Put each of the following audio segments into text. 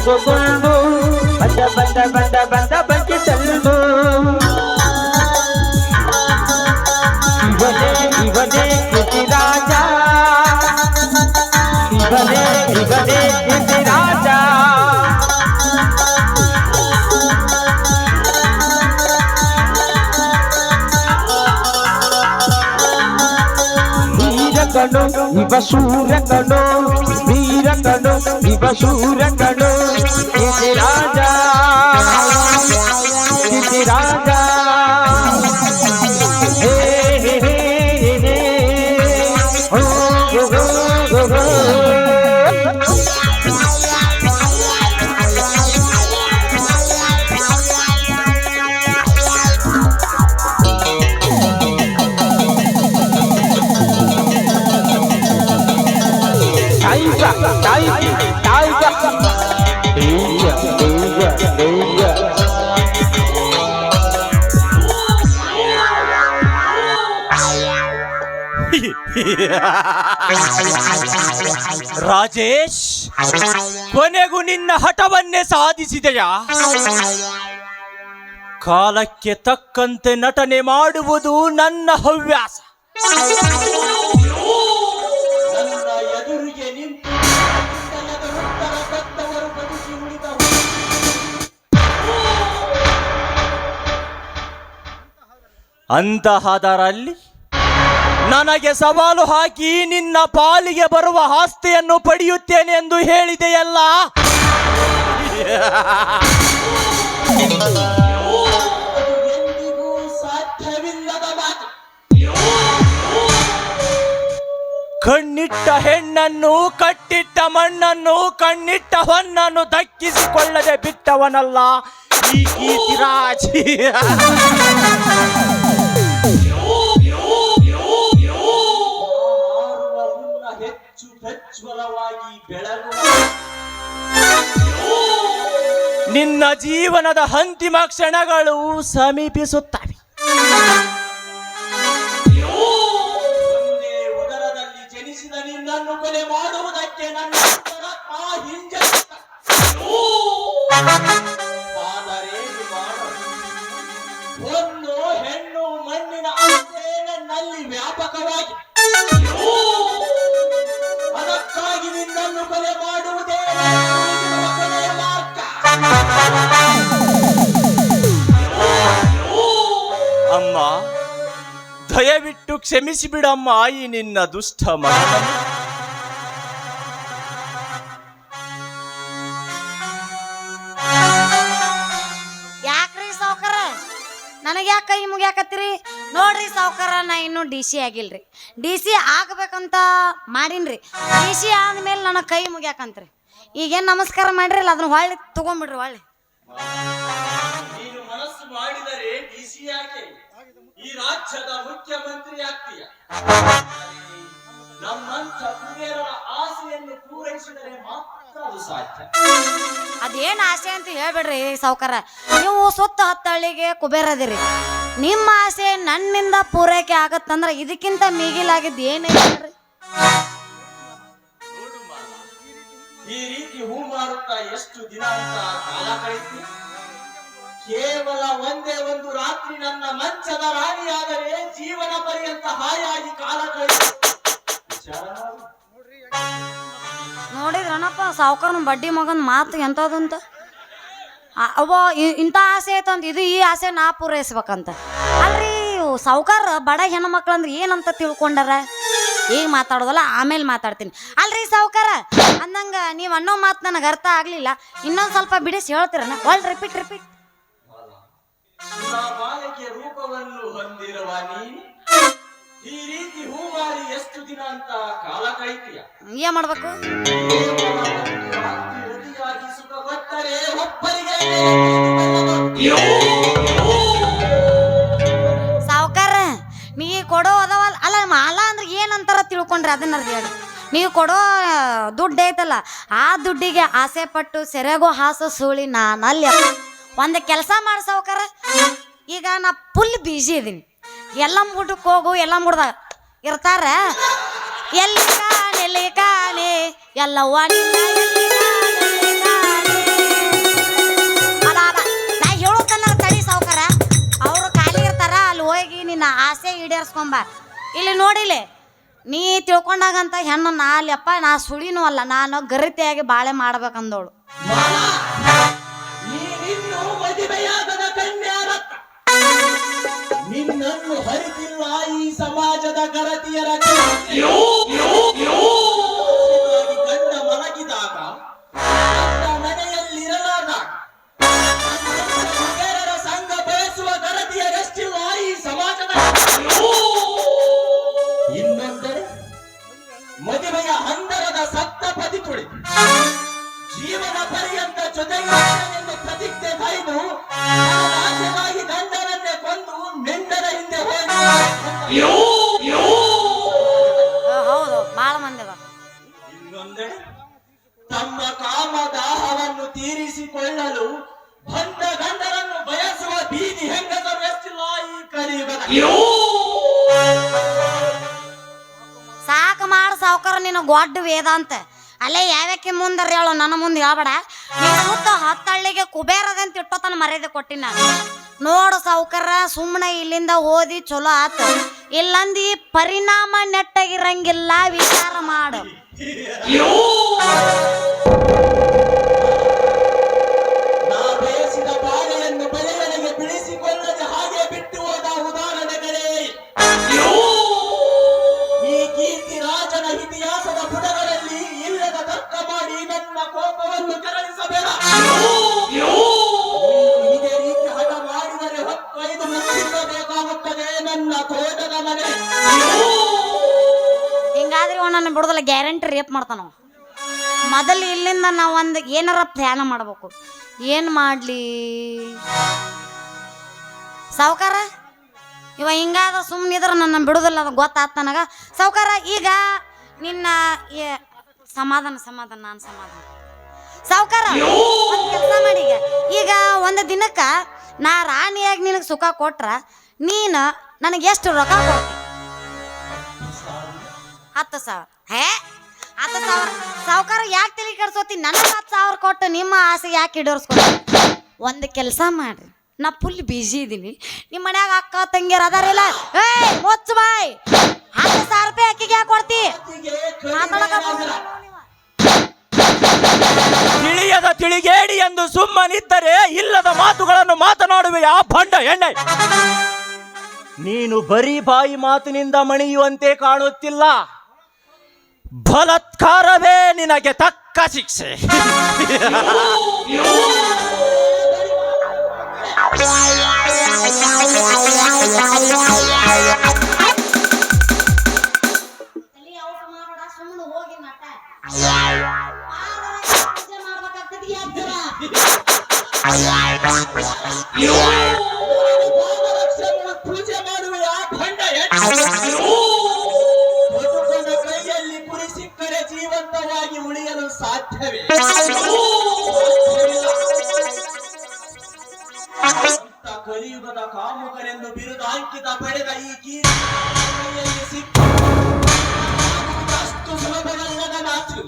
ಹೋಗುಕೊಂಡು ಬಂದ ಬಂದ ಬಂದ ಬಂದ ಬಂಕಿ ಚೆಲ್ಲು ಇವನೇ ಇವನೇ ಕೃತಿರಾಜ. ಇವನೇ ಇವನೇ ಕೃತಿರಾಜ. ವೀರ ಕಣು ಇವ ಶೂರ ಕಣು ವೀರ ಕಣು ಇವ ರಾಜೇಶ್ ಕೊನೆಗೂ ನಿನ್ನ ಹಠವನ್ನೇ ಸಾಧಿಸಿದೆಯಾ? ಕಾಲಕ್ಕೆ ತಕ್ಕಂತೆ ನಟನೆ ಮಾಡುವುದು ನನ್ನ ಹವ್ಯಾಸ. ನನ್ನ ನನಗೆ ಸವಾಲು ಹಾಕಿ ನಿನ್ನ ಪಾಲಿಗೆ ಬರುವ ಆಸ್ತಿಯನ್ನು ಪಡೆಯುತ್ತೇನೆ ಎಂದು ಹೇಳಿದೆಯಲ್ಲ? ಕಣ್ಣಿಟ್ಟ ಹೆಣ್ಣನ್ನು ಕಟ್ಟಿಟ್ಟ ಮಣ್ಣನ್ನು ಕಣ್ಣಿಟ್ಟ ಹೊನ್ನನ್ನು ದಕ್ಕಿಸಿಕೊಳ್ಳದೆ ಬಿಟ್ಟವನಲ್ಲ. ಈ ಕೀರ್ತಿರಾಜ್ ಪ್ರಜ್ವಲವಾಗಿ ಬೆಳಗು ನಿನ್ನ ಜೀವನದ ಅಂತಿಮ ಕ್ಷಣಗಳು ಸಮೀಪಿಸುತ್ತವೆ ಒಂದೇ ಉದರದಲ್ಲಿ ಜನಿಸಿದ ನಿನ್ನನ್ನು ಕೊಲೆ ಮಾಡುವುದಕ್ಕೆ ನನ್ನ? ಒಂದು ಹೆಣ್ಣು ಮಣ್ಣಿನ ನನ್ನಲ್ಲಿ ವ್ಯಾಪಕವಾಗಿ ದಯವಿಟ್ಟು ಕ್ಷಮಿಸಿ ಬಿಡಮ್ಮ ಈ ನಿನ್ನ ದುಷ್ಟ ಮನ ಯಾಕ್ರಿ ಸಾವ್ಕಾರ? ನನಗೆ ಯಾಕೆ ಕೈ ಮುಗ್ಯಾಕತ್ತೀರಿ? ನೋಡ್ರಿ ಸಾವುಕಾರ ನಾ ಇನ್ನೂ ಡಿ ಸಿ ಆಗಿಲ್ರಿ. ಡಿ ಸಿ ಆಗ್ಬೇಕಂತ ಮಾಡೀನ್ರಿ. ಡಿ ಸಿ ಆದ್ಮೇಲೆ ನನಗೆ ಕೈ ಮುಗ್ಯಾಕಂತ್ರಿ. ಈಗೇನು ನಮಸ್ಕಾರ ಮಾಡಿರಲ್ಲ ಅದನ್ನ ಹೊಳ್ಳಿ ತಗೊಂಬಿಡ್ರಿ ಹೊಳ್ಳಿ. ನೀನು ಮನಸ್ಸು ಮಾಡಿದರೆ ಡಿಸಿ ಯಾಕೆ? ರಾಜ್ಯದ ಮುಖ್ಯಮಂತ್ರಿ ಆಗ್ತೀಯ? ನಮ್ಮಂಥ ಕುಬೇರರ ಆಸೆಯನ್ನು ಪೂರೈಸಿದರೆ ಮಾತ್ರ ಅದು ಸಾಧ್ಯ. ಅದೇನು ಆಸೆ ಅಂತ ಹೇಳ್ಬೇಡ್ರಿ ಸಾವ್ಕಾರ. ನೀವು ಸುತ್ತ ಹತ್ತಳ್ಳಿಗೆ ಕುಬೇರದಿರಿ. ನಿಮ್ಮ ಆಸೆ ನನ್ನಿಂದ ಪೂರೈಕೆ ಆಗತ್ತಂದ್ರ ಇದಕ್ಕಿಂತ ಮಿಗಿಲಾಗಿದ್ದು ಏನಿಲ್ಲ ಈ ರೀತಿ ಹೂ ಮಾರುತ್ತಾ ಎಷ್ಟು ದಿನ ಅಂತ ಕಾಲ ಕಳಿತಿ ಕೇವಲ ಒಂದೇ ಒಂದು ರಾತ್ರಿ ನನ್ನ ಮಂಚದ ರಾಣಿಯಾದರೆ ಜೀವನ ಪರ್ಯಂತ ಹಾಯಾಗಿ ಕಾಲ. ನೋಡಿದ್ರನಪ್ಪ ಸಾವ್ಕಾರನ ಬಡ್ಡಿ ಮಗನ ಮಾತು ಎಂಥದಂತ ಅವ ಇಂಥ ಆಸೆ ಐತಂತ, ಇದು ಈ ಆಸೆ ನಾ ಪೂರೈಸ್ಬೇಕಂತ. ಅಲ್ರಿ, ಸಾವ್ಕಾರ ಬಡ ಹೆಣ್ಮಕ್ಳು ಅಂದ್ರೆ ಏನಂತ ತಿಳ್ಕೊಂಡಾರ? ಈಗ ಮಾತಾಡೋದಲ್ಲ, ಆಮೇಲೆ ಮಾತಾಡ್ತೀನಿ. ಅಲ್ರಿ ಸಾವ್ಕಾರ, ಅಂದಂಗ ನೀವು ಅನ್ನೋ ಮಾತು ನನಗೆ ಅರ್ಥ ಆಗಲಿಲ್ಲ. ಇನ್ನೊಂದು ಸ್ವಲ್ಪ ಬಿಡಿಸಿ ಹೇಳ್ತೀರನ? ಒಳ್ ರಿಪೀಟ್ ರಿಪೀಟ್ ಬಾಲಕಿಯ ರೂಪವನ್ನು ಹೊಂದಿರುವ ನೀನು? ಈ ರೀತಿ ಹೂವಾರಿ ಎಷ್ಟು ದಿನ ಅಂತ ಕಾಲ ಕಳಿತೀಯ ಏನ್ ಮಾಡ್ಬೇಕು? ಸುಖ ಕೊಟ್ಟರೆ ಒಬ್ಬರಿಗೆ ಸಾವ್ಕಾರ ನೀ ಕೊಡೋ ಅದಾವಲ್ಲ ಅಲ್ಲ ಮಾಲ ಅಂದ್ರೆ ಏನಂತಾರ ತಿಳ್ಕೊಂಡ್ರೆ ಅದನ್ನ ಹೇಳಿ. ನೀವು ಕೊಡೋ ದುಡ್ಡು ಐತಲ್ಲ ಆ ದುಡ್ಡಿಗೆ ಆಸೆ ಪಟ್ಟು ಸೆರೆಗೋ ಹಾಸೋ ಸುಳಿ ನಾನಲ್ಲಿ ಅಲ್ಲಿ ಒಂದು ಕೆಲಸ ಮಾಡಿ ಈಗ ನಾ ಫುಲ್ ಬಿಜಿ ಇದೀನಿ. ಎಲ್ಲ ಮುಟಕ್ಕೆ ಹೋಗು, ಎಲ್ಲ ಮುಡ್ದ ಇರ್ತಾರ. ಎಲ್ಲಿ ಕಾಣಿ ಎಲ್ಲಿ ಕಾಣಿ, ಎಲ್ಲ ಅವರು ಖಾಲಿ ಇರ್ತಾರ, ಅಲ್ಲಿ ಹೋಗಿ ನಿನ್ನ ಆಸೆ ಈಡೇರ್ಸ್ಕೊಂಬ. ಇಲ್ಲಿ ನೋಡಿಲಿ ನೀ ತಿಳ್ಕೊಂಡಾಗಂತ ಹೆಣ್ಣು ನಾಲ್ಯಪ್ಪ, ನಾ ಸುಳಿನೂ ಅಲ್ಲ, ನಾನು ಗರಿತೆಯಾಗಿ ಬಾಳೆ ಮಾಡ್ಬೇಕಂದವಳು ನಿನ್ನನ್ನು ಹರಿತಿಲ್ಲ ಈ ಸಮಾಜದ ಗರತಿಯರ ಕೀರ್ತಿ. ತಮ್ಮ ಕಾಮ ದಾಹವನ್ನು ತೀರಿಸಿಕೊಳ್ಳಲು ಬಂದ ಗಂಡರನ್ನು ಬಯಸುವ ಬೀದಿ ಹೆಂಗಸರು ಎಷ್ಟಿಲ್ಲ ಈ ಕಲಿಯುಗದ ಸಾಕು ಮಾಡು ಸಾವುಕಾರ ನಿನ್ನ ಗೊಡ್ಡ ವೇದಾಂತ ಅಲ್ಲೇ ಯಾವ್ಯಾಕೆ ಮುಂದರ ಹೇಳು ನನ್ನ ಮುಂದೆ ಹೇಳ್ಬೇಡ. ನೀನು ಸುತ್ತ ಹತ್ತಳ್ಳಿಗೆ ಕುಬೇರದಂತ ಇಟ್ಟೋತನ ಮರ್ಯಾದೆ ಕೊಟ್ಟಿನ ನೋಡು ಸಾವುಕಾರ ಸುಮ್ಮನೆ ಇಲ್ಲಿಂದ ಓದಿ ಚಲೋ ಆತು. ಇಲ್ಲಂದಿ ಪರಿಣಾಮ ನೆಟ್ಟಗಿರಂಗಿಲ್ಲ ವಿಚಾರ ಮಾಡು. ರೇಪ್ ಮಾಡ್ತಾನ ಮೊದಲು ಇಲ್ಲಿಂದ ನಾವು ಒಂದು ಏನಾರ ಧ್ಯಾನ ಮಾಡ್ಬೇಕು. ಏನು ಮಾಡಲಿ? ಸಾವುಕಾರ, ಇವ ಹಿಂಗಾದ ಸುಮ್ಮನಿದ್ರೆ ನನ್ನ ಬಿಡುದಿಲ್ಲ, ಅದು ಗೊತ್ತಾತ್ ನನಗೆ. ಸಾವುಕಾರ, ಈಗ ನಿನ್ನ ಸಮಾಧಾನ ಸಮಾಧಾನ, ನಾನು ಸಮಾಧಾನ. ಸಾವುಕಾರ ಕೆಲಸ ಮಾಡಿ ಈಗ. ಒಂದು ದಿನಕ್ಕೆ ನಾ ರಾಣಿಯಾಗಿ ನಿನಗೆ ಸುಖ ಕೊಟ್ರ, ನೀನು ನನಗೆ ಎಷ್ಟು ರೊಕ್ಕ ಹತ್ತು ಸಾವಿರ ಹೇ? ಸಾವಿರ ಸಾವುಕಾರ ಯಾಕೆ ತಲೆ ಕೆಡ್ಸೋತಿ? ನನ್ನ ಹತ್ತು ಸಾವಿರ ಕೊಟ್ಟು ನಿಮ್ಮ ಆಸೆ ಯಾಕೆ ಈಡೇರಿಸ್ಕೊತಿ? ಒಂದು ಕೆಲಸ ಮಾಡಿ ನಾ ಫುಲ್ ಬಿಜಿ ಇದ್ದೀನಿ ನಿಮ್ಮ ಮನ್ಯಾಗ ಅಕ್ಕ ತಂಗಿಯರ್ ಅದಾರಿಲ್ಲ? ಏಯ್ ಮುಚ್ಚ ಬಾಯ್. ಹತ್ತು ಸಾವಿರ ರೂಪಾಯಿ ಅಕ್ಕಿಗೆ ಯಾಕೆ ಕೊಡ್ತಿ? ಮಾತಾಡಕ. ತಿಳಿಯದ ತಿಳಿಗೇಡಿ ಎಂದು ಸುಮ್ಮನಿದ್ದರೆ ಇಲ್ಲದ ಮಾತುಗಳನ್ನು ಮಾತನಾಡುವೆ ಆ ಭಂಡ ಎಣ್ಣೆ. ನೀನು ಬರೀ ಬಾಯಿ ಮಾತಿನಿಂದ ಮಣಿಯುವಂತೆ ಕಾಣುತ್ತಿಲ್ಲ. ಬಲಾತ್ಕಾರವೇ ನಿನಗೆ ತಕ್ಕ ಶಿಕ್ಷೆ Yeah, yeah, yeah, yeah, yeah, yeah. ಜೀವಂತವಾಗಿ ಉಳಿಯಲು ಸಾಧ್ಯವೇ? ಅಂತ ಕಲಿಯುಗದ ಕಾಮುಕರೆಂದು ಬಿರುದಾಂಕಿತ ಪಡೆದ ಈ ಕೀರ್ತಿ ಸಿಕ್ಕು ಸುಲಭವಲ್ಲದ ಮಾತು.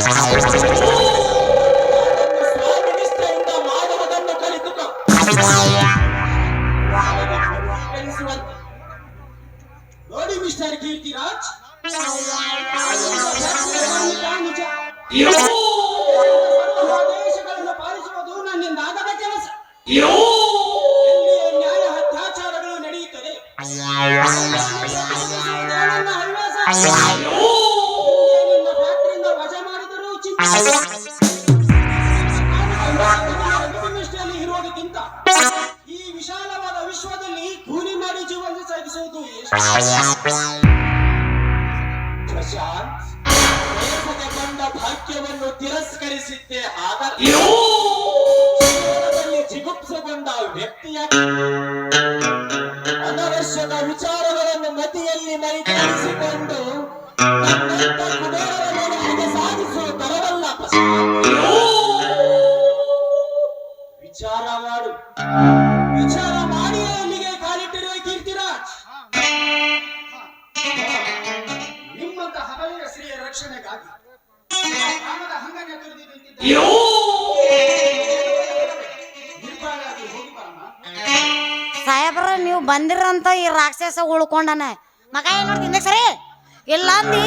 Oh. ತಿರಸ್ಕರಿಸಿದ್ದೆ. ಆದರೆ ಜಿಗುಪ್ಸೆಗೊಂಡ ವ್ಯಕ್ತಿಯ ಅನವಶ್ಯಕ ವಿಚಾರಗಳನ್ನು ಮತಿಯಲ್ಲಿ ಹಣೆ ಸಾಧಿಸುವ ತರವಲ್ಲ ವಿಚಾರ ಮಾಡು. ವಿಚಾರ ಮಾಡಿ ಅಲ್ಲಿಗೆ ಕಾಲಿಟ್ಟಿರುವ ಕೀರ್ತಿರಾಜ್. ನಿಮ್ಮಂತ ಹಬಲಿಯ ಸ್ತ್ರೀಯ ರಕ್ಷಣೆಗಾಗಿ ಸಾಹೇಬ್ರ ನೀವು ಬಂದಿರಂತ ಈ ರಾಕ್ಷಸ ಉಳ್ಕೊಂಡನ. ಮಗ ಏನ್ ನೋಡ್ತೀನಿ ಸರಿ? ಇಲ್ಲ ಅಂದಿ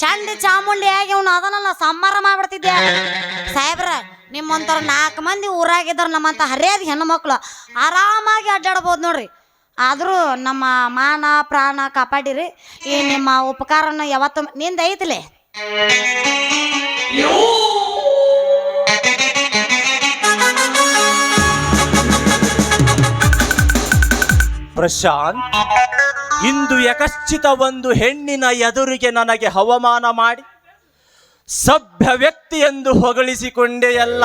ಚಂಡಿ ಚಾಮುಂಡಿ ಆಗಿ ಅವ್ನು ಅದನ್ನ ಸಂಹಾರ ಮಾಡ್ಬಿಡ್ತಿದ್ದೆ ಸಾಹೇಬ್ರ ನಿಮ್ಮಂತರ ನಾಲ್ಕು ಮಂದಿ ಊರಾಗಿದ್ದಾರೆ ನಮ್ಮಂತ ಹರಿಯಾದ ಹೆಣ್ಣು ಮಕ್ಕಳು ಆರಾಮಾಗಿ ಅಡ್ಡಾಡ್ಬೋದು ನೋಡ್ರಿ. ಆದರೂ ನಮ್ಮ ಮಾನ, ಪ್ರಾಣ ಕಾಪಾಡಿರಿ. ಈ ನಿಮ್ಮ ಉಪಕಾರನ ಯಾವತ್ತು ನಿಂದ ಐತಿಲೆ. ಪ್ರಶಾಂತ್, ಇಂದು ಯಕಶ್ಚಿತ ಒಂದು ಹೆಣ್ಣಿನ ಎದುರಿಗೆ ನನಗೆ ಹವಮಾನ ಮಾಡಿ, ಸಭ್ಯ ವ್ಯಕ್ತಿ ಎಂದು ಹೊಗಳಿಸಿಕೊಂಡೆಯಲ್ಲ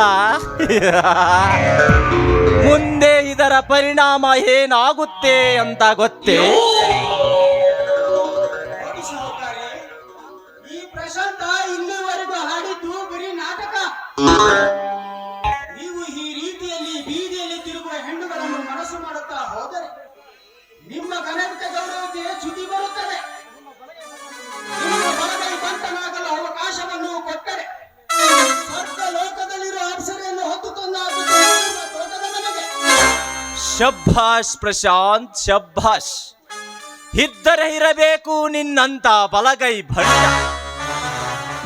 ಮುಂದೆ ಇದರ ಪರಿಣಾಮ ಏನಾಗುತ್ತೆ ಅಂತ ಗೊತ್ತೇ? ಈ ಪ್ರಶಾಂತ ಇಲ್ಲಿವರೆಗೂ ಹಾಡಿದ್ದು ಬರೀ ನಾಟಕ. ಶಬ್ಬಾಷ್ ಪ್ರಶಾಂತ್ ಶಬ್ಬಾಷ್ ಇದ್ದರೆ ಇರಬೇಕು ನಿನ್ನಂತ ಬಲಗೈ ಭಂಡ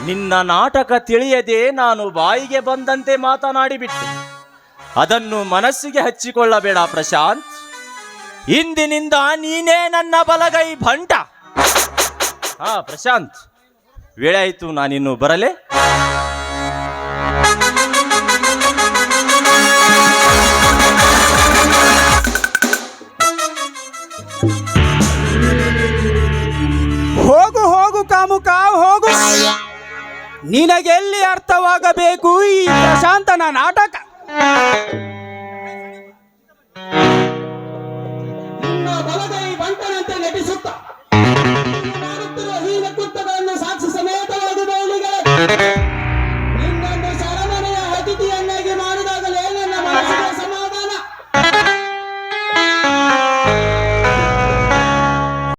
ನಿನ್ನ ನಾಟಕ ತಿಳಿಯದೆ ನಾನು ಬಾಯಿಗೆ ಬಂದಂತೆ ಮಾತನಾಡಿಬಿಟ್ಟೆ. ಅದನ್ನು ಮನಸ್ಸಿಗೆ ಹಚ್ಚಿಕೊಳ್ಳಬೇಡ ಪ್ರಶಾಂತ್. ಇಂದಿನಿಂದ ನೀನೇ ನನ್ನ ಬಲಗೈ ಭಂಟ. ಹಾ ಪ್ರಶಾಂತ್. ವೇಳೆ ಆಯ್ತು ನಾನಿನ್ನು ಬರಲೇ? ನಿನಗೆಲ್ಲಿ ಅರ್ಥವಾಗಬೇಕು ಈ ಪ್ರಶಾಂತನ ನಾಟಕ?